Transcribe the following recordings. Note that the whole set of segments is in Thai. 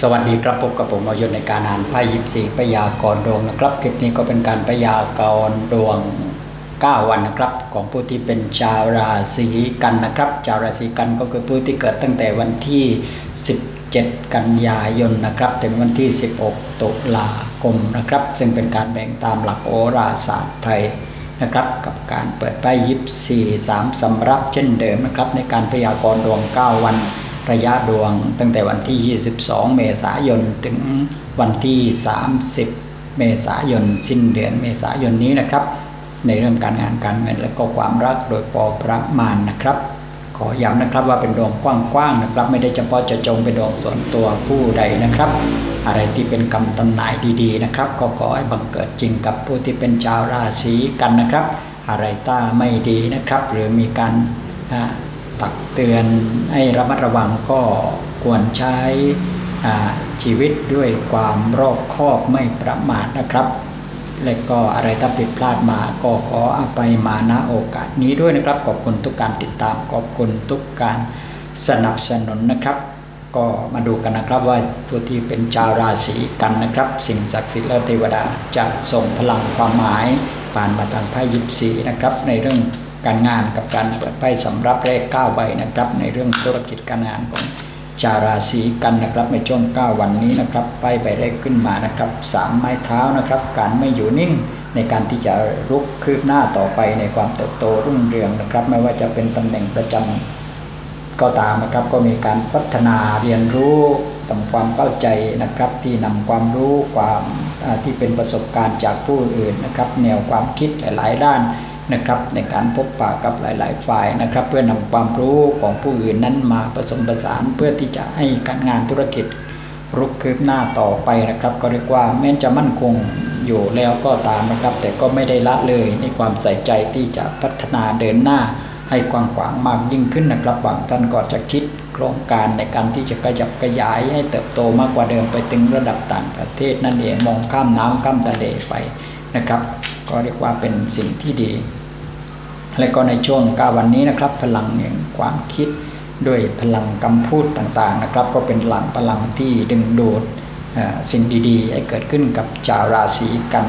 สวัสดีครับพบกับผมมายนในการอ่านไพ่ยิปซีพยากรดวงนะครับคลิปนี้ก็เป็นการพยากรดวง 9 วันนะครับ ของผู้ที่เป็นชาวราศีกันนะครับ ชาวราศีกันก็คือผู้ที่เกิดตั้งแต่วันที่ 17 กันยายนนะครับ ถึงวันที่ 16 ตุลาคมนะครับ ซึ่งเป็นการแบ่งตามหลักโหราศาสตร์ไทยนะครับกับการเปิดไพ่ยิปซีสามสำรับเช่นเดิมนะครับ ในการพยากรดวง 9 วัน ระยะดวงตั้งแต่วันที่ 22 เมษายน ถึงวันที่ 30 เมษายน สิ้นเดือนเมษายนนี้นะครับ ในเรื่องการงานการเงินและก็ความรักโดยปอประมาณนะครับ ขอย้ำนะครับว่าเป็นดวงกว้างๆนะครับ ไม่ได้เฉพาะจะจงเป็นดวงส่วนตัวผู้ใดนะครับ อะไรที่เป็นกรรมตำนายดีๆนะครับ ก็ขอให้บังเกิดจริงกับผู้ที่เป็นชาวราศีกันนะครับ อะไรต้าไม่ดีนะครับ หรือมีการ ตักเตือนให้ระมัดระวังก็ควรใช้ชีวิตด้วยความรอบคอบไม่ประมาทนะครับ และก็อะไรถ้าผิดพลาดมาก็ขออภัยมาณโอกาสนี้ด้วยนะครับ ขอบคุณทุกการติดตาม ขอบคุณทุกการสนับสนุนนะครับ ก็มาดูกันนะครับว่าผู้ที่เป็นชาวราศีกันนะครับ สิ่งศักดิ์สิทธิ์และเทวดาจะส่งพลังความหมายผ่านมาทางไพ่ยิปซีนะครับในเรื่อง การงานกับการเปิดไพ่สำรับเลข9ใบนะครับ ในเรื่องธุรกิจการงานของชาวราศีกันนะครับในช่วง 9 วันนี้นะครับไพ่ใบแรกขึ้นมานะครับสามไม้เท้านะครับ การไม่อยู่นิ่งในการที่จะรุกคืบหน้าต่อไปในความเติบโตรุ่งเรืองนะครับ ไม่ว่าจะเป็นตำแหน่งประจำก็ตามนะครับก็มีการพัฒนาเรียนรู้ทำความเข้าใจนะครับ ที่นำความรู้ความที่เป็นประสบการณ์จากผู้อื่นนะครับ แนวความคิดหลาย ๆ ด้าน นะครับ ในการพบปะกับหลาย ๆ ฝ่ายนะครับ เพื่อนำความรู้ของผู้อื่นนั้นมาผสมผสานเพื่อที่จะให้การงานธุรกิจรุกคืบหน้าต่อไปนะครับ ก็เรียกว่าแม้จะมั่นคงอยู่แล้วก็ตามนะครับ แต่ก็ไม่ได้ละเลยในความใส่ใจที่จะพัฒนาเดินหน้า ให้กว้างขวางมากยิ่งขึ้นนะครับบางท่านก็จะคิดโครงการในการที่จะขยับขยายให้เติบโตมากกว่าเดิมไปถึงระดับต่างประเทศนั่นเองมองข้ามน้ำข้ามทะเลไปนะครับ ก็เรียกว่าเป็นสิ่งที่ดี และก็ในช่วงกาวันนี้นะครับ พลังแห่งความคิดด้วยพลังคำพูดต่างๆนะครับ ก็เป็นหลังพลังที่ดึงดูดสิ่งดีๆ ให้เกิดขึ้นกับชาวราศีกัน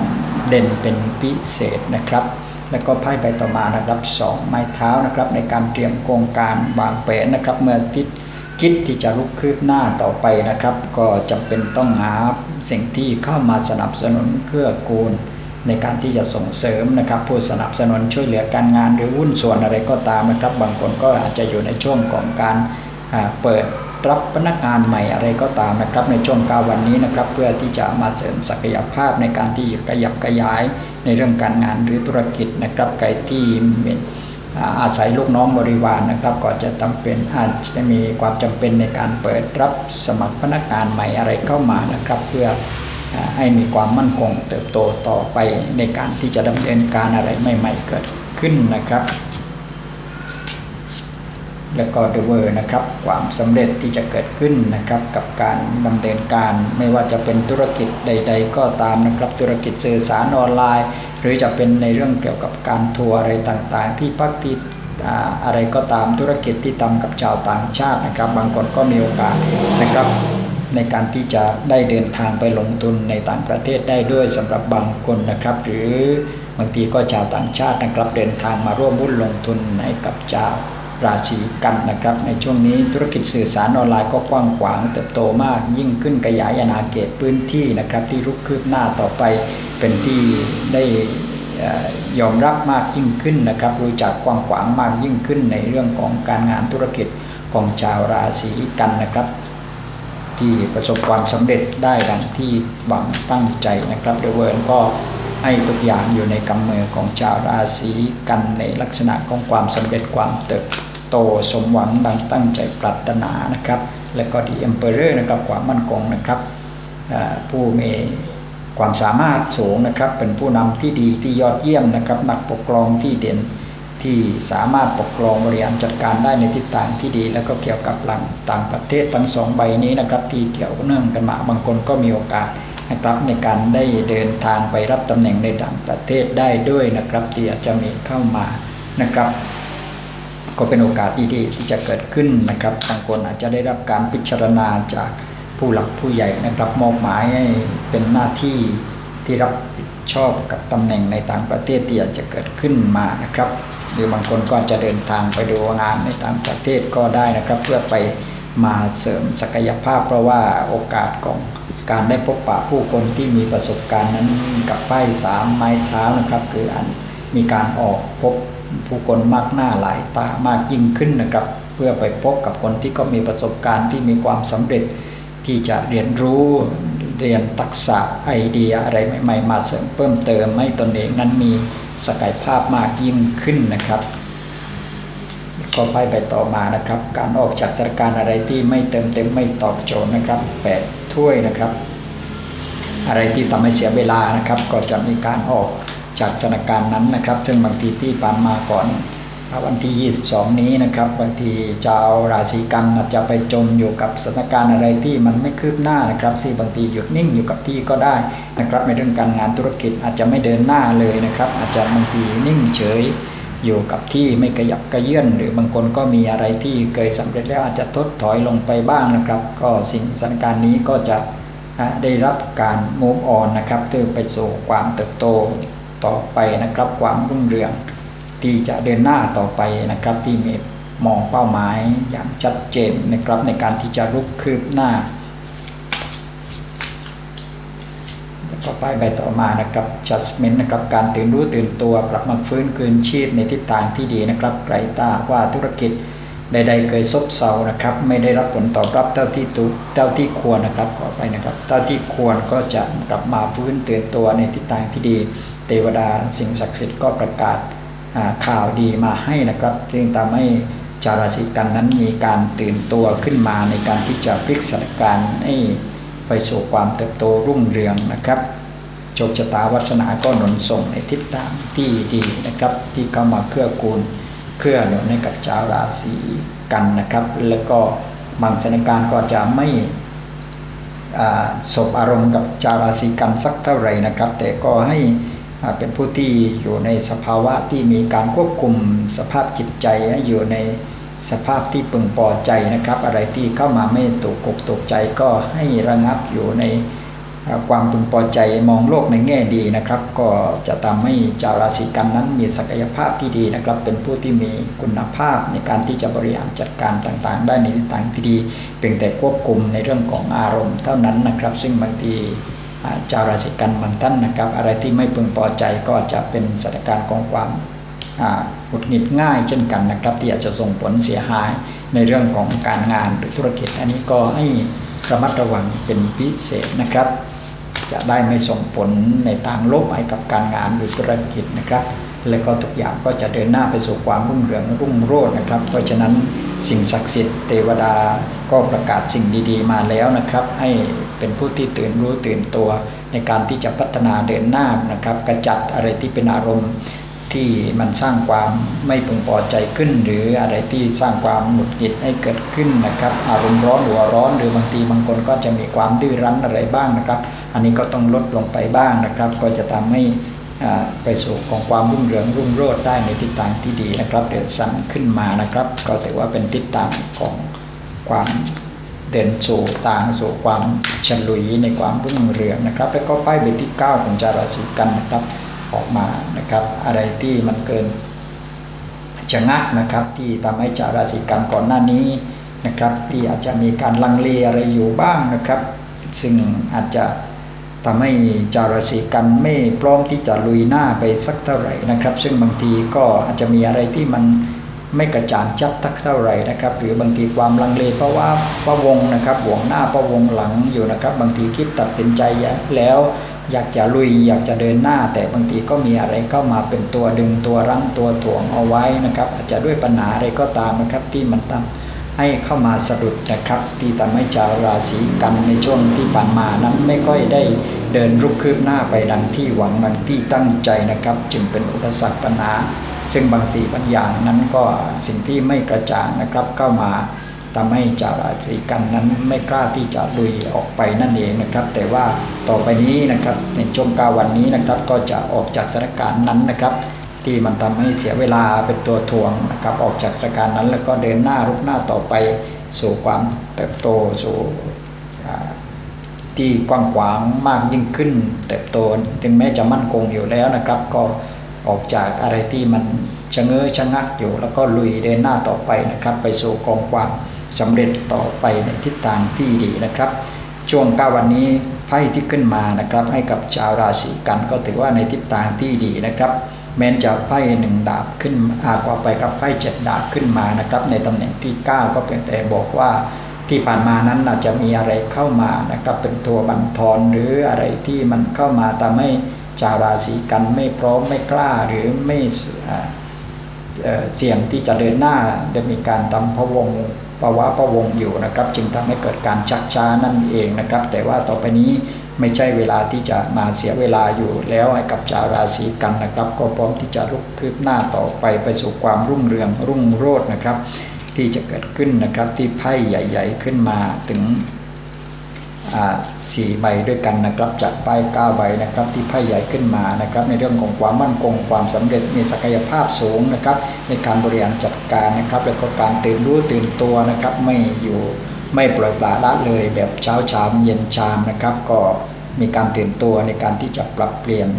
เด่นเป็นพิเศษนะครับ แล้วก็ไพ่ใบต่อมานะครับสองไม้เท้านะครับ ในการเตรียมโครงการวางแผนนะครับ เมื่อทิศคิดที่จะลุกคืบหน้าต่อไปนะครับ ก็จำเป็นต้องหาสิ่งที่เข้ามาสนับสนุนเพื่อกูล ในการที่จะส่งเสริมนะครับ ผู้สนับสนุนช่วยเหลือการงานหรือหุ้นส่วนอะไรก็ตามนะครับ บางคนก็อาจจะอยู่ในช่วงของการเปิดรับพนักงานใหม่อะไรก็ตามนะครับ ในช่วงกาวันนี้นะครับ เพื่อที่จะมาเสริมศักยภาพในการที่ขยับขยายในเรื่องการงานหรือธุรกิจนะครับใครที่อาศัยลูกน้องบริวารนนะครับ ก็จะจาเป็นอาจจะมีความจำเป็นในการเปิดรับสมัครพนักงานใหม่อะไรเข้ามานะครับ เพื่อ ให้มีความมั่นคงเติบโตต่อไปในการที่จะดำเนินการอะไรใหม่ๆเกิดขึ้นนะครับ และก็เดเวอร์นะครับ ความสำเร็จที่จะเกิดขึ้นนะครับ กับการดำเนินการไม่ว่าจะเป็นธุรกิจใด ๆ ก็ตามนะครับ ธุรกิจสื่อสารออนไลน์ หรือจะเป็นในเรื่องเกี่ยวกับการทัวร์อะไรต่างๆ ที่พักที่อะไรก็ตามธุรกิจที่ทำกับชาวต่างชาตินะครับ บางคนก็มีโอกาสนะครับ ในการที่จะได้เดินทางไปลงทุนในต่างประเทศได้ด้วยสำหรับบางคนนะครับ หรือบางทีก็ชาวต่างชาตินะครับ เดินทางมาร่วมหุ้นลงทุนให้กับชาวราศีกันนะครับ ในช่วงนี้ธุรกิจสื่อสารออนไลน์ก็กว้างขวางเติบโตมาก ยิ่งขึ้นขยายอาณาเขตพื้นที่นะครับ ที่รุกคืบหน้าต่อไปเป็นที่ได้ยอมรับมากยิ่งขึ้นนะครับรู้จักกว้างขวางมากยิ่งขึ้นในเรื่องของการงานธุรกิจของชาวราศีกันนะครับ ที่ประสบความสำเร็จได้ดังที่หวังตั้งใจนะครับเดเวิร์นก็ให้ทุกอย่างอยู่ในกำมือของชาวราศีกันในลักษณะของความสำเร็จความเติบโตสมหวังดังตั้งใจปรารถนานะครับ และก็ดีเอ็มเปอร์นะครับความมั่นคงนะครับผู้มีความสามารถสูงนะครับ เป็นผู้นำที่ดีที่ยอดเยี่ยมนะครับ นักปกครองที่เด่น ที่สามารถปกครองบริหารจัดการได้ในทิศทางที่ดี แล้วก็เกี่ยวกับหลังต่างประเทศทั้งสองใบนี้นะครับที่เกี่ยวเนื่องกันมาบางคนก็มีโอกาสนะครับในการได้เดินทางไปรับตำแหน่งในต่างประเทศได้ด้วยนะครับที่อาจจะมีเข้ามานะครับ ก็เป็นโอกาสดีๆที่จะเกิดขึ้นนะครับบางคนอาจจะได้รับการพิจารณาจากผู้หลักผู้ใหญ่นะครับมอบหมายให้เป็นหน้าที่ที่รับผิด ชอบกับตำแหน่งในต่างประเทศที่อาจจะเกิดขึ้นมานะครับ หรือบางคนก็จะเดินทางไปดูงานในต่างประเทศก็ได้นะครับ เพื่อไปมาเสริมศักยภาพ เพราะว่าโอกาสของการได้พบปะผู้คนที่มีประสบการณ์นั้นกับป้ายสามไม้เท้านะครับ คืออันมีการออกพบผู้คนมากหน้าหลายตามากยิ่งขึ้นนะครับ เพื่อไปพบกับคนที่ก็มีประสบการณ์ที่มีความสำเร็จที่จะเรียนรู้ เรียนทักษะไอเดียอะไรใหม่ๆมาเสริมเพิ่มเติมให้ตนเองนั้นมีศักยภาพมากยิ่งขึ้นนะครับก็ไปไปต่อมานะครับ การออกจากสถานการณ์อะไรที่ไม่เติมเต็มไม่ตอบโจทย์นะครับแปดถ้วยนะครับ อะไรที่ทำให้เสียเวลานะครับ ก็จะมีการออกจากสถานการณ์นั้นนะครับ ซึ่งบางทีที่ผ่านมาก่อน วันที่ 22 นี้นะครับบางทีชาวราศีกันอาจจะไปจมอยู่กับสถานการณ์อะไรที่มันไม่คืบหน้านะครับที่บางทีหยุดนิ่งอยู่กับที่ก็ได้นะครับในเรื่องการงานธุรกิจอาจจะไม่เดินหน้าเลยนะครับ อาจจะบางทีนิ่งเฉยอยู่กับที่ไม่กระยับกระเยื่อน หรือบางคนก็มีอะไรที่เคยสำเร็จแล้วอาจจะทดถอยลงไปบ้างนะครับ ก็สิ่งสถานการณ์นี้ก็จะได้รับการมูฟออนนะครับเพื่อไปสู่ความเติบโตต่อไปนะครับความรุ่งเรือง ที่จะเดินหน้าต่อไปนะครับ ที่มีมองเป้าหมายอย่างชัดเจนนะครับในการที่จะลุกคืบหน้าต่อไปใบต่อมานะครับ judgment นะครับการตื่นรู้ตื่นตัวกลับมาฟื้นคืนชีพในทิศทางที่ดีนะครับไกรตาว่าธุรกิจใด ๆ เคยซบเซานะครับ ไม่ได้รับผลตอบรับเท่าที่ตุเท่าที่ควรนะครับขอไปนะครับเท่าที่ควรก็จะกลับมาฟื้นตื่นตัวในทิศทางที่ดี เทวดาสิ่งศักดิ์สิทธิ์ก็ประกาศ ข่าวดีมาให้นะครับซึ่งทำให้จาวราศีกันนั้นมีการตื่นตัวขึ้นมาในการที่จะพลิกสถานการณ์ให้ไปสู่ความเติบโตรุ่งเรืองนะครับโชคชะตาวัฒนาก็หนุนส่งในทิศทางที่ดีนะครับ ที่เข้ามาเกื้อกูลเพื่อหนุนให้กับชาวราศีกันนะครับ แล้วก็บางสถานการณ์ก็จะไม่สบอารมณ์กับชาวราศีกันสักเท่าไหร่นะครับ แต่ก็ให้ เป็นผู้ที่อยู่ในสภาวะที่มีการควบคุมสภาพจิตใจอยู่ในสภาพที่ปึงพอใจนะครับ อะไรที่เข้ามาไม่ตกกกตกใจก็ให้ระงับอยู่ในความพึงพอใจมองโลกในแง่ดีนะครับ ก็จะทำให้ชาวราศีกันนั้นมีศักยภาพที่ดีนะครับ เป็นผู้ที่มีคุณภาพในการที่จะบริหารจัดการต่างๆ ได้ในทิศทางที่ดีเพียงแต่ควบคุมในเรื่องของอารมณ์เท่านั้นนะครับ ซึ่งบางที ชาวราศีกันบางท่านนะครับ อะไรที่ไม่พึงพอใจก็จะเป็นสถานการณ์ของความหงุดหงิดง่ายเช่นกันนะครับ ที่อาจจะส่งผลเสียหายในเรื่องของการงานหรือธุรกิจ อันนี้ก็ให้ระมัดระวังเป็นพิเศษนะครับ จะได้ไม่ส่งผลในทางลบให้กับการงานหรือธุรกิจนะครับ และก็ทุกอย่างก็จะเดินหน้าไปสู่ความรุ่งเรืองรุ่งโรจน์นะครับ เพราะฉะนั้นสิ่งศักดิ์สิทธิ์เทวดาก็ประกาศสิ่งดีๆ มาแล้วนะครับ ให้เป็นผู้ที่ตื่นรู้ตื่นตัว ในการที่จะพัฒนาเดินหน้านะครับ กระจัดอะไรที่เป็นอารมณ์ที่มันสร้างความไม่พึงพอใจขึ้น หรืออะไรที่สร้างความหงุดหงิดให้เกิดขึ้นนะครับ อารมณ์ร้อนหัวร้อน หรือบางทีบางคนก็จะมีความดื้อรั้นอะไรบ้างนะครับ อันนี้ก็ต้องลดลงไปบ้างนะครับ ก็จะทำให้ ไปสู่ของความรุ่งเรืองรุ่งโรจน์ได้ในทิศทางที่ดีนะครับเดินสั่นขึ้นมานะครับ ก็ถือว่าเป็นทิศทางของความเดินสู่ทางสู่ความฉลุยในความรุ่งเรืองนะครับ แล้วก็ป้ายเบที่ 9 ของจาราศีกันนะครับออกมานะครับ อะไรที่มันเกินจะงักนะครับ ที่ทำให้จาราศีกันก่อนหน้านี้นะครับ ที่อาจจะมีการลังเลอะไรอยู่บ้างนะครับ ซึ่งอาจจะ ทำให้จาราศีกันไม่พร้อมที่จะลุยหน้าไปสักเท่าไหร่นะครับ ซึ่งบางทีก็อาจจะมีอะไรที่มันไม่กระจ่างชัดทักเท่าไหร่นะครับ หรือบางทีความลังเลเพราะว่าพระวงนะครับห่วงหน้าพระวงหลังอยู่นะครับ บางทีคิดตัดสินใจแล้ว อยากจะลุยอยากจะเดินหน้า แต่บางทีก็มีอะไรเข้ามาเป็นตัวดึงตัวรั้งตัวถ่วงเอาไว้นะครับ อาจจะด้วยปัญหาอะไรก็ตามนะครับที่มันทำ ให้เข้ามาสะดุดนะครับที่ทำให้ชาวราศีกันในช่วงที่ผ่านมานั้นไม่ค่อยได้เดินรุกคืบหน้าไปดังที่หวังดังที่ตั้งใจนะครับ จึงเป็นอุปสรรคปัญหา ซึ่งบางทีบางอย่างนั้นก็สิ่งที่ไม่กระจ่างนะครับเข้ามาทำให้ชาวราศีกันนั้นไม่กล้าที่จะลุยออกไปนั่นเองนะครับ แต่ว่าต่อไปนี้นะครับในช่วงกาวันนี้นะครับก็จะออกจากสถานการณ์นั้นนะครับ ที่มันทำให้เสียเวลาเป็นตัวทวงนะครับออกจากสถานการณ์นั้น แล้วก็เดินหน้ารุกหน้าต่อไปสู่ความเติบโตสู่ที่กว้างขวางมากยิ่งขึ้น เติบโตถึงแม้จะมั่นคงอยู่แล้วนะครับ ก็ออกจากอะไรที่มันชะเง้อชะงักอยู่ แล้วก็ลุยเดินหน้าต่อไปนะครับ ไปสู่กองความสำเร็จต่อไปในทิศทางที่ดีนะครับ ช่วง9วันนี้ไพ่ที่ขึ้นมานะครับ ให้กับชาวราศีกันก็ถือว่าในทิศทางที่ดีนะครับ แม้จะไพ่หนึ่งดาบขึ้นอากว่าไปกับไพ่เจ็ดดาบขึ้นมานะครับ ในตำแหน่งที่ 9 ก็เพียงแต่บอกว่าที่ผ่านมานั้นอาจจะมีอะไรเข้ามานะครับ เป็นตัวบันทอนหรืออะไรที่มันเข้ามาทำให้ชาวราศีกันไม่พร้อมไม่กล้าหรือไม่เสี่ยงที่จะเดินหน้าได้มีการทำพะวงภาวะพะวงอยู่นะครับ จึงทำให้เกิดการชักช้านั่นเองนะครับ แต่ว่าต่อไปนี้ ไม่ใช่เวลาที่จะมาเสียเวลาอยู่แล้วให้กับชาวราศีกันนะครับ ก็พร้อมที่จะลุกคืบหน้าต่อไปไปสู่ความรุ่งเรืองรุ่งโรจน์นะครับ ที่จะเกิดขึ้นนะครับที่ไพ่ใหญ่ ๆ ขึ้นมาถึงสี่ใบด้วยกันนะครับ จากป้ายเก้าใบนะครับ ที่ไพ่ใหญ่ขึ้นมานะครับ ในเรื่องของความมั่นคงความสำเร็จมีศักยภาพสูงนะครับ ในการบริหารจัดการนะครับ แล้วก็การตื่นรู้ตื่นตัวนะครับ ไม่อยู่ ไม่ปล่อยปละละเลยแบบเช้าชามเย็นชามนะครับ ก็มีการตื่นตัวในการที่จะปรับเปลี่ยน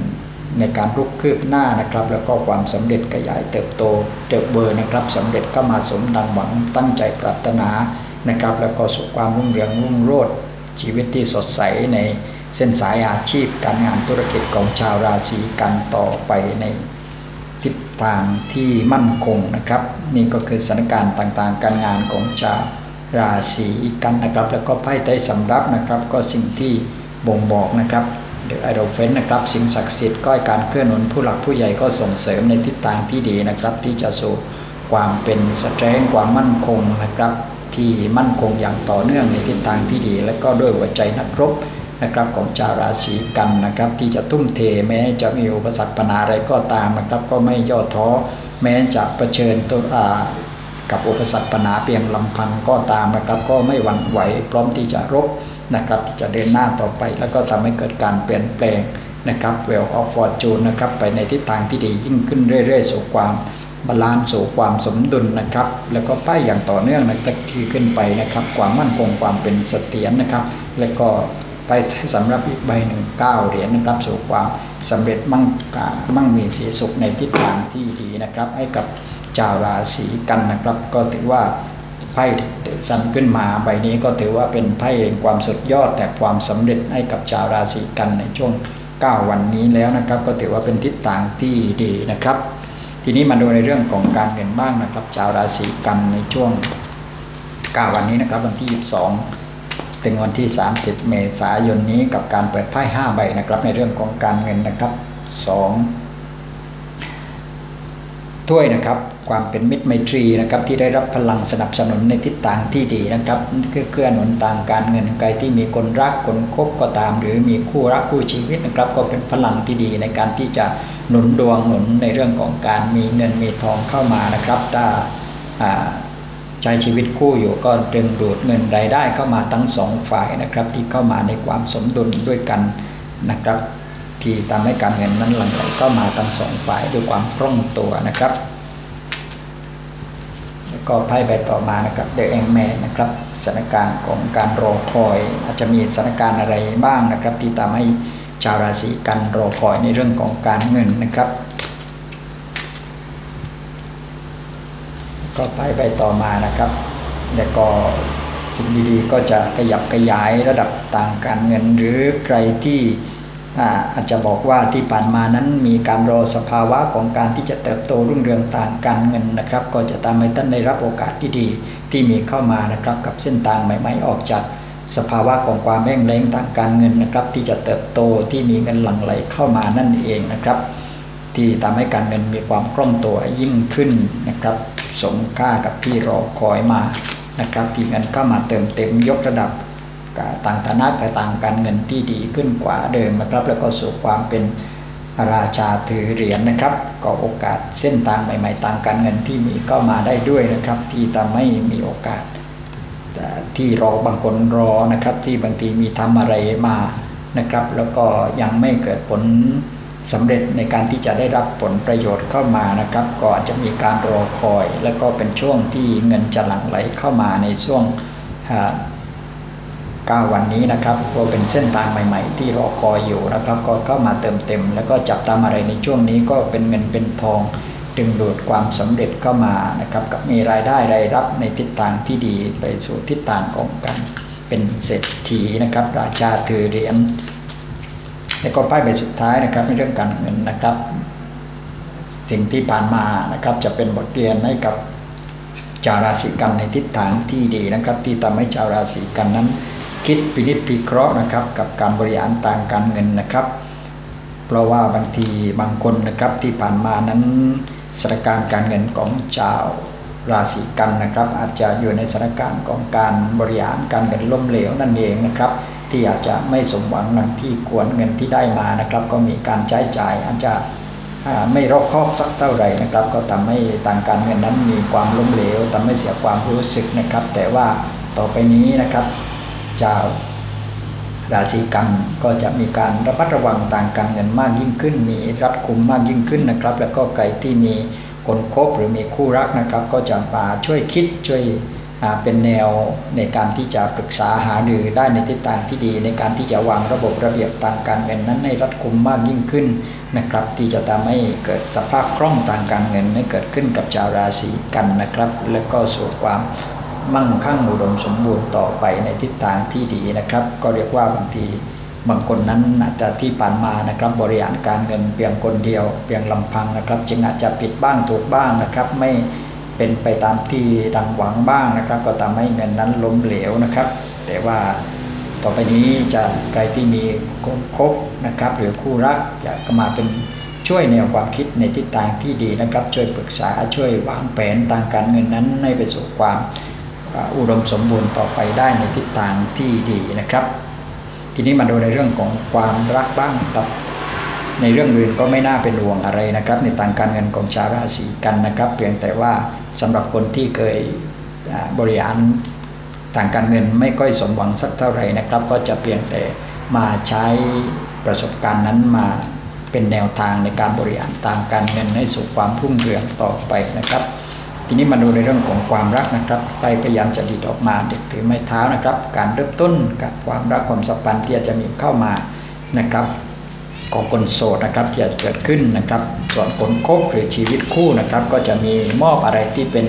ในการรุกคืบหน้านะครับ แล้วก็ความสำเร็จขยายเติบโตเติบเบอร์นะครับสำเร็จก็มาสมดังหวังตั้งใจปรารถนานะครับ แล้วก็สุขความรุ่งเรืองรุ่งโรจน์ชีวิตที่สดใสในเส้นสายอาชีพการงานธุรกิจของชาวราศีกันต่อไปในทิศทางที่มั่นคงนะครับ นี่ก็คือสถานการณ์ต่างๆ การงานของชาว ราศีกันนะครับ แล้วก็ไพ่ใต้สำรับนะครับ ก็สิ่งที่บ่งบอกนะครับเดอไอโดเฟนนะครับ สิ่งศักดิ์สิทธิ์ก็การเคลื่อนหนุนผู้หลักผู้ใหญ่ก็ส่งเสริมในทิศทางที่ดีนะครับ ที่จะสู่ความเป็นสแตรงความมั่นคงนะครับ ที่มั่นคงอย่างต่อเนื่องในทิศทางที่ดี และก็ด้วยหัวใจนักรบนะครับของชาวราศีกันนะครับ ที่จะทุ่มเทแม้จะมีอุปสรรคปัญหาอะไรก็ตามนะครับ ก็ไม่ย่อท้อแม้จะเผชิญตัว กับอุปสรรคปัญหาเพียงลำพังก็ตามนะครับ ก็ไม่หวั่นไหวพร้อมที่จะรบนะครับ ที่จะเดินหน้าต่อไป แล้วก็ทำให้เกิดการเปลี่ยนแปลงนะครับเวลออฟฟอร์จูนนะครับไปในทิศทางที่ดียิ่งขึ้นเรื่อย ๆ สู่ความบาลานซ์สู่ความสมดุลนะครับ แล้วก็ป้ายอย่างต่อเนื่องนะตะกี้ขึ้นไปนะครับ ความมั่นคงความเป็นเสถียรนะครับ แล้วก็ ไปสำหรับอีกใบหนึ่งเก้าเหรียญนะครับสู่ความสำเร็จมั่งมั่งมีสีสุขในทิศทางที่ดีนะครับ ให้กับชาวราศีกันนะครับ ก็ถือว่าไพ่สันขึ้นมาใบนี้ก็ถือว่าเป็นไพ่แห่งความสุดยอดแต่ความสำเร็จให้กับชาวราศีกันในช่วง 9 วันนี้แล้วนะครับ ก็ถือว่าเป็นทิศทางที่ดีนะครับ ทีนี้มาดูในเรื่องของการเงินบ้างนะครับ ชาวราศีกันในช่วง 9 วันนี้นะครับวันที่ 22 ถึงวันที่ 30 เมษายนนี้กับการเปิดไพ่5ใบนะครับ ในเรื่องของการเงินนะครับ2ถ้วยนะครับความเป็นมิตรไมตรีนะครับที่ได้รับพลังสนับสนุนในทิศทางที่ดีนะครับคือเกื้อหนุนทางการเงินใครที่มีคนรักคนคบก็ตาม หรือมีคู่รักคู่ชีวิตนะครับ ก็เป็นพลังที่ดีในการที่จะหนุนดวงหนุนในเรื่องของการมีเงินมีทองเข้ามานะครับถ้า ใช้ชีวิตคู่อยู่ก็ดึงดูดเงินรายได้เข้ามาทั้งสองฝ่ายนะครับ ที่เข้ามาในความสมดุลด้วยกันนะครับ ที่ทำให้การเงินนั้นหลั่งไหลเข้ามาทั้งสองฝ่ายด้วยความคล่องตัวนะครับแล้วก็ไพ่ใบต่อมานะครับเดอะแองแมนนะครับสถานการณ์ของการรอคอย อาจจะมีสถานการณ์อะไรบ้างนะครับ ที่ทำให้ชาวราศีกันรอคอยในเรื่องของการเงินนะครับ ก็ไปไปต่อมานะครับแล้วก็สิ่งดีๆก็จะขยับขยายระดับต่างการเงิน หรือใครที่อาจจะบอกว่าที่ผ่านมานั้นมีการรอสภาวะของการที่จะเติบโตรุ่งเรืองต่างการเงินนะครับ ก็จะทำให้ท่านได้รับโอกาสที่ดีที่มีเข้ามานะครับกับเส้นทางใหม่ ๆ ออกจากสภาวะของความแม่งแรงทางการเงินนะครับ ที่จะเติบโตที่มีเงินหลั่งไหลเข้ามานั่นเองนะครับ ที่ทำให้การเงินมีความคล่องตัวยิ่งขึ้นนะครับ สมค่ากับที่รอคอยมานะครับที่เงินเข้ามาเติมเต็มยกระดับต่างฐานะแต่ต่างการเงินที่ดีขึ้นกว่าเดิมนะครับ แล้วก็สู่ความเป็นราชาถือเหรียญนนะครับ ก็โอกาสเส้นทางใหม่ๆ ต่างการเงินที่มีก็มาได้ด้วยนะครับ ที่ทำให้มีโอกาสที่รอบางคนรอนะครับ ที่บางทีมีทำอะไรมานะครับ แล้วก็ยังไม่เกิดผล สำเร็จในการที่จะได้รับผลประโยชน์เข้ามานะครับ ก็อาจจะมีการรอคอย แล้วก็เป็นช่วงที่เงินจะหลั่งไหลเข้ามาในช่วง9วันนี้นะครับก็เป็นเส้นทางใหม่ ๆ ที่รอคอยอยู่นะครับ ก็เข้ามาเติมเต็ม แล้วก็จับตามอะไรในช่วงนี้ก็เป็นเงินเป็นทองดึงดูดความสำเร็จเข้ามานะครับกับมีรายได้รายรับในทิศทางที่ดีไปสู่ทิศทางของการเป็นเศรษฐีนะครับ ราชาถือเหรียญ แล้วก็ป้ายใบสุดท้ายนะครับในเรื่องการเงินนะครับ สิ่งที่ผ่านมานะครับจะเป็นบทเรียนให้กับชาวราศีกันในทิศทางที่ดีนะครับ ที่ทำให้ชาวราศีกันนั้น คิดพินิจพิเคราะห์นะครับ กับการบริหารต่างการเงินนะครับ เพราะว่าบางทีบางคนนะครับที่ผ่านมานั้นสถานการณ์การเงินของชาว ราศีกันนะครับ อาจจะอยู่ในสถานการณ์ของการบริหารการเงินล้มเหลวนั่นเองนะครับ ที่อาจจะไม่สมหวังดังที่ควรเงินที่ได้มานะครับ ก็มีการใช้จ่ายอาจจะไม่รอบคอบสักเท่าไหร่นะครับ ก็ทำให้ต่างการเงินนั้นมีความล้มเหลวทำให้เสียความรู้สึกนะครับ แต่ว่าต่อไปนี้นะครับชาวราศีกันก็จะมีการระมัดระวังต่างการเงินมากยิ่งขึ้น มีรัดกุมมากยิ่งขึ้นนะครับ แล้วก็ใครที่มี คนคบหรือมีคู่รักนะครับ ก็จะมาช่วยคิดช่วยเป็นแนวในการที่จะปรึกษาหารือได้ในทิศทางที่ดี ในการที่จะวางระบบระเบียบทางการเงินนั้นให้รัดกุมมากยิ่งขึ้นนะครับ ที่จะทำให้เกิดสภาพคล่องทางการเงินให้เกิดขึ้นกับชาวราศีกันนะครับ แล้วก็สู่ความมั่งคั่งอุดมสมบูรณ์ต่อไปในทิศทางที่ดีนะครับ ก็เรียกว่าบางที บางคนนั้นอาจจะที่ผ่านมานะครับ บริหารการเงินเพียงคนเดียว เพียงลำพังนะครับ จึงอาจจะผิดบ้างถูกบ้างนะครับ ไม่เป็นไปตามที่ดังหวังบ้างนะครับ ก็ทำให้เงินนั้นล้มเหลวนะครับ แต่ว่าต่อไปนี้จะใครที่มีคนคบนะครับ หรือคู่รักอยากมาเป็นช่วยแนวความคิดในทิศทางที่ดีนะครับ ช่วยปรึกษาช่วยวางแผนทางการเงินนั้นให้ไปสู่ความอุดมสมบูรณ์ต่อไปได้ในทิศทางที่ดีนะครับ ทีนี้มาดูในเรื่องของความรักบ้างครับ ในเรื่องอื่นก็ไม่น่าเป็นห่วงอะไรนะครับ ในทางการเงินของชาวราศีกันนะครับ เพียงแต่ว่าสำหรับคนที่เคยบริหารทางการเงินไม่ค่อยสมหวังสักเท่าไหร่นะครับ ก็จะเพียงแต่มาใช้ประสบการณ์นั้นมาเป็นแนวทางในการบริหารทางการเงินให้สู่ความพุ่งเรืองต่อไปนะครับ ทีนี้มาดูในเรื่องของความรักนะครับไปพยายามจะดีดออกมาเด็กถือไม้เท้านะครับ การเริ่มต้นกับความรักความสัมพันธ์ที่จะมีเข้ามานะครับของคนโสดนะครับที่จะเกิดขึ้นนะครับ ส่วนคนคบหรือชีวิตคู่นะครับ ก็จะมีมอบอะไรที่เป็น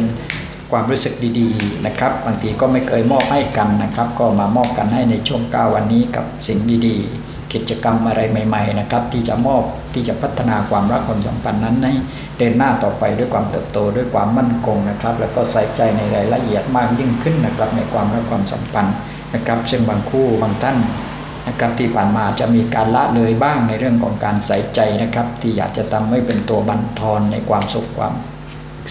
ความรู้สึกดีๆนะครับ บางทีก็ไม่เคยมอบให้กันนะครับ ก็มามอบกันให้ในช่วงก้าวันนี้กับสิ่งดีๆ กิจกรรมอะไรใหม่ ๆ นะครับ ที่จะมอบที่จะพัฒนาความรักความสัมพันธ์นั้นให้เดินหน้าต่อไปด้วยความเติบโตด้วยความมั่นคงนะครับ แล้วก็ใส่ใจในรายละเอียดมากยิ่งขึ้นนะครับ ในความรักความสัมพันธ์นะครับ ซึ่งบางคู่บางท่านนะครับที่ผ่านมาจะมีการละเลยบ้างในเรื่องของการใส่ใจนะครับ ที่อยากจะทำให้เป็นตัวบันทอนในความสุขความ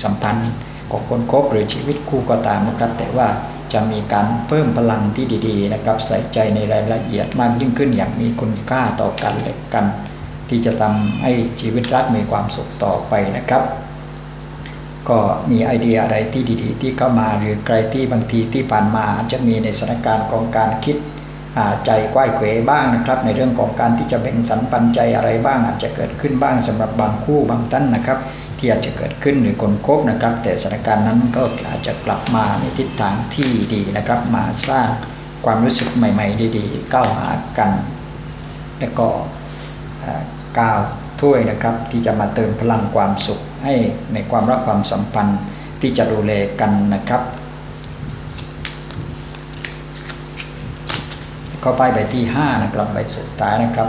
สัมพันธ์ของคนคบหรือชีวิตคู่ก็ตามนะครับ แต่ว่า จะมีการเพิ่มพลังที่ดีๆนะครับ ใส่ใจในรายละเอียดมากยิ่งขึ้นอย่างมีคุณค่าต่อกันและกัน ที่จะทำให้ชีวิตรักมีความสุขต่อไปนะครับ ก็มีไอเดียอะไรที่ดีๆ ที่เข้ามาหรือใครที่บางทีที่ผ่านมาอาจจะมีในสถานการณ์ของการคิดใจกว้ายเขวบ้างนะครับ ในเรื่องของการที่จะแบ่งสรรปันใจอะไรบ้างอาจจะเกิดขึ้นบ้างสำหรับบางคู่บางท่านนะครับ ที่อาจจะเกิดขึ้นหรือคนคบนะครับ แต่สถานการณ์นั้นก็อาจจะกลับมาในทิศทางที่ดีนะครับ มาสร้างความรู้สึกใหม่ ๆ ดีๆก้าวหากัน แล้วก็ก้าวถ้วยนะครับ ที่จะมาเติมพลังความสุขให้ในความรักความสัมพันธ์ที่จะดูแลกันนะครับก็ไปใบที่ 5 นะครับใบสุดท้ายนะครับ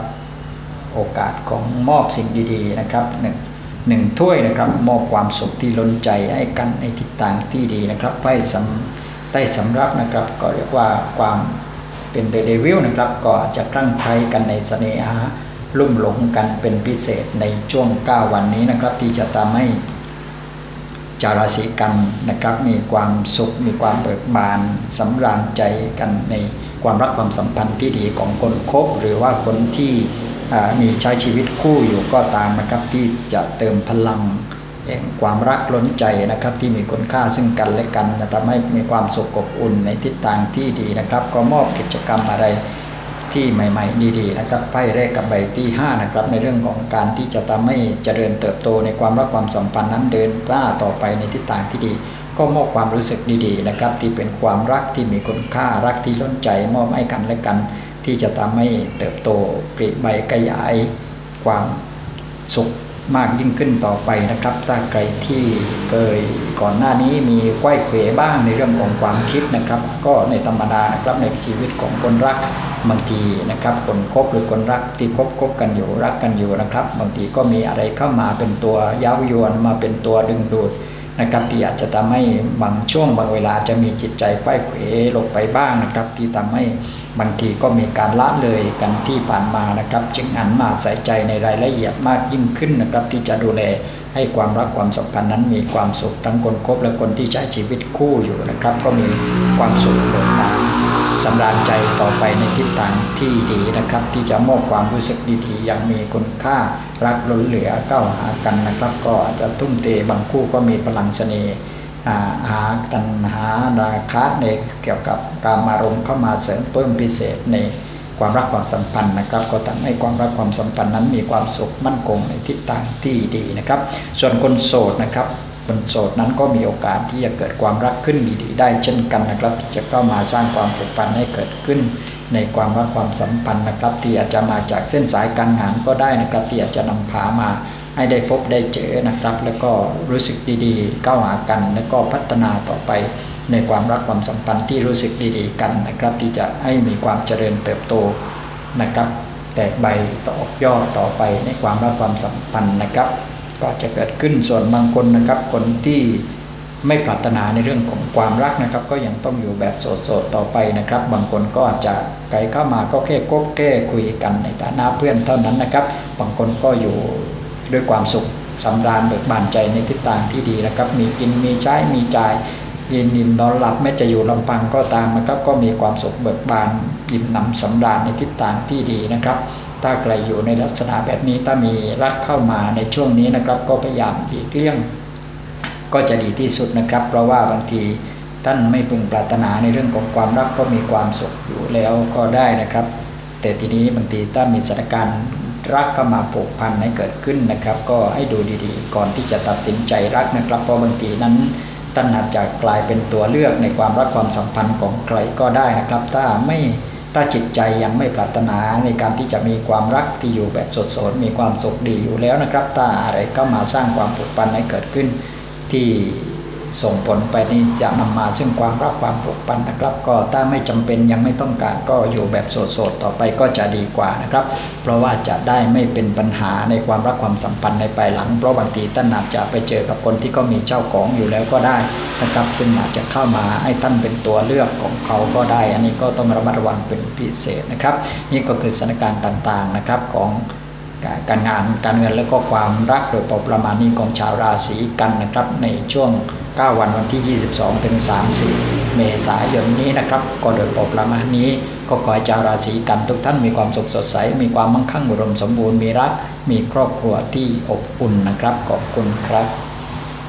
โอกาสของมอบสิ่งดี ๆ นะครับหนึ่ง หนึ่งถ้วยนะครับ มอบความสุขที่ล้นใจให้กันในทิศทางที่ดีนะครับไพ่สำใต้สำรับนะครับ ก็เรียกว่าความเป็นเดวิลนะครับ ก็จะคลั่งไคล้กันในเสน่หาลุ่มหลงกันเป็นพิเศษในช่วง 9 วันนี้นะครับ ที่จะทำให้จาราศีกันนะครับ มีความสุขมีความเบิกบานสำราญใจกันในความรักความสัมพันธ์ที่ดีของคนคบหรือว่าคนที่ มีใช้ชีวิตคู่อยู่ก็ตามนะครับที่จะเติมพลังแห่งความรักล้นใจนะครับที่มีคุณค่าซึ่งกันและกันทำให้มีความสุขอบอุ่นในทิศทางที่ดีนะครับ ก็มอบกิจกรรมอะไรที่ใหม่ ๆ ดีๆนะครับไพ่แรกกับใบที่ 5 นะครับ ในเรื่องของการที่จะทำให้เจริญเติบโตในความรักความสัมพันธ์นั้นเดินหน้าต่อไปในทิศทางที่ดี ก็มอบความรู้สึกดีๆนะครับ ที่เป็นความรักที่มีคุณค่ารักที่ล้นใจมอบให้กันและกัน ที่จะทำให้เติบโตปริใบขยายความสุขมากยิ่งขึ้นต่อไปนะครับ ถ้าใครที่เคยก่อนหน้านี้มีไข้เขวบ้างในเรื่องของความคิดนะครับ ก็ในธรรมดานะครับในชีวิตของคนรักบางทีนะครับคนคบหรือคนรักที่คบคบกันอยู่รักกันอยู่นะครับ บางทีก็มีอะไรเข้ามาเป็นตัวย้าวยวนมาเป็นตัวดึงดูด นะครับที่อาจจะทำให้บางช่วงบางเวลาจะมีจิตใจไข้เขวลงไปบ้างนะครับ ที่ทำให้บางทีก็มีการละเลยกันที่ผ่านมานะครับ จึงหันมาใส่ใจในรายละเอียดมากยิ่งขึ้นนะครับ ที่จะดูแล ให้ความรักความสัมพันธ์นั้นมีความสุขทั้งคนคบและคนที่ใช้ชีวิตคู่อยู่นะครับ ก็มีความสุขเบิกบานสำราญใจต่อไปในทิศทางที่ดีนะครับ ที่จะมอบความรู้สึกดีๆย่างมีคุณค่ารักล้นเหลือก้าวหากันนะครับ ก็อาจจะทุ่มเทบางคู่ก็มีพลังเสน่ห์หาตันหาราคะในเกี่ยวกับการมารมเข้ามาเสริมเพิ่มพิเศษใน ความรักความสัมพันธ์นะครับ ก็ทำให้ความรักความสัมพันธ์นั้นมีความสุขมั่นคงในทิศทางที่ดีนะครับ ส่วนคนโสดนะครับคนโสดนั้นก็มีโอกาสที่จะเกิดความรักขึ้นดีๆได้เช่นกันนะครับที่จะเข้ามาสร้างความผูกพันให้เกิดขึ้น ในความรักความสัมพันธ์นะครับ ที่อาจจะมาจากเส้นสายการงานก็ได้นะครับที่อาจจะนำพามาให้ได้พบได้เจอนะครับ แล้วก็รู้สึกดีๆก้าวหากันแล้วก็พัฒนาต่อไป ในความรักความสัมพันธ์ที่รู้สึกดีๆกันนะครับ ที่จะให้มีความเจริญเติบโตนะครับ แตกใบต่อยอดต่อไปในความรักความสัมพันธ์นะครับ ก็จะเกิดขึ้นส่วนบางคนนะครับ คนที่ไม่ปรารถนาในเรื่องของความรักนะครับ ก็ยังต้องอยู่แบบโสดๆต่อไปนะครับ บางคนก็อาจจะใครเข้ามาก็แค่คบแก้คุยกันในฐานะเพื่อนเท่านั้นนะครับ บางคนก็อยู่ด้วยความสุขสำราญเบิกบานใจในทิศทางที่ดีนะครับ มีกินมีใช้มีจ่าย ยินอิ่มนอนหลับแม้จะอยู่ลำพังก็ตามนะครับ ก็มีความสุขเบิกบานอิ่มหนำสำราญในทิศทางที่ดีนะครับ ถ้าใครอยู่ในลักษณะแบบนี้ถ้ามีรักเข้ามาในช่วงนี้นะครับ ก็พยายามหลีกเลี่ยง ก็จะดีที่สุดนะครับ เพราะว่าบางทีท่านไม่พึงปรารถนาในเรื่องของความรักก็มีความสุขอยู่แล้วก็ได้นะครับ แต่ทีนี้บางทีถ้ามีสถานการณ์รักเข้ามาผูกพันให้เกิดขึ้นนะครับ ก็ให้ดูดีๆ ก่อนที่จะตัดสินใจรักนะครับ เพราะบางทีนั้น ท่านอาจจะกลายเป็นตัวเลือกในความรักความสัมพันธ์ของใครก็ได้นะครับ ถ้าไม่ถ้าจิตใจยังไม่ปรารถนาในการที่จะมีความรักที่อยู่แบบสดๆมีความสุขดีอยู่แล้วนะครับถ้าอะไรก็มาสร้างความผูกพันให้เกิดขึ้นที่ ส่งผลไปนี่จะนำมาซึ่งความรักความผูกพันนะครับ ก็ถ้าไม่จำเป็นยังไม่ต้องการก็อยู่แบบโสดๆต่อไปก็จะดีกว่านะครับ เพราะว่าจะได้ไม่เป็นปัญหาในความรักความสัมพันธ์ในภายหลัง เพราะบางทีท่านอาจจะไปเจอกับคนที่ก็มีเจ้าของอยู่แล้วก็ได้นะครับซึ่งอาจจะเข้ามาให้ท่านเป็นตัวเลือกของเขาก็ได้ อันนี้ก็ต้องระมัดระวังเป็นพิเศษนะครับ นี่ก็คือสถานการณ์ต่างๆนะครับของการงานการเงินและก็ความรักโดยประมาณนี้ของชาวราศีกันนะครับในช่วง 9 วันวันที่ 22 ถึง 30 เมษายนนี้นะครับ ก็โดยปประมาณนี้ ก็ขอให้ชาวราศีกันทุกท่านมีความสุขสดใส มีความมั่งคั่งอุดมสมบูรณ์มีรัก มีครอบครัวที่อบอุ่นนะครับ ขอบคุณครับ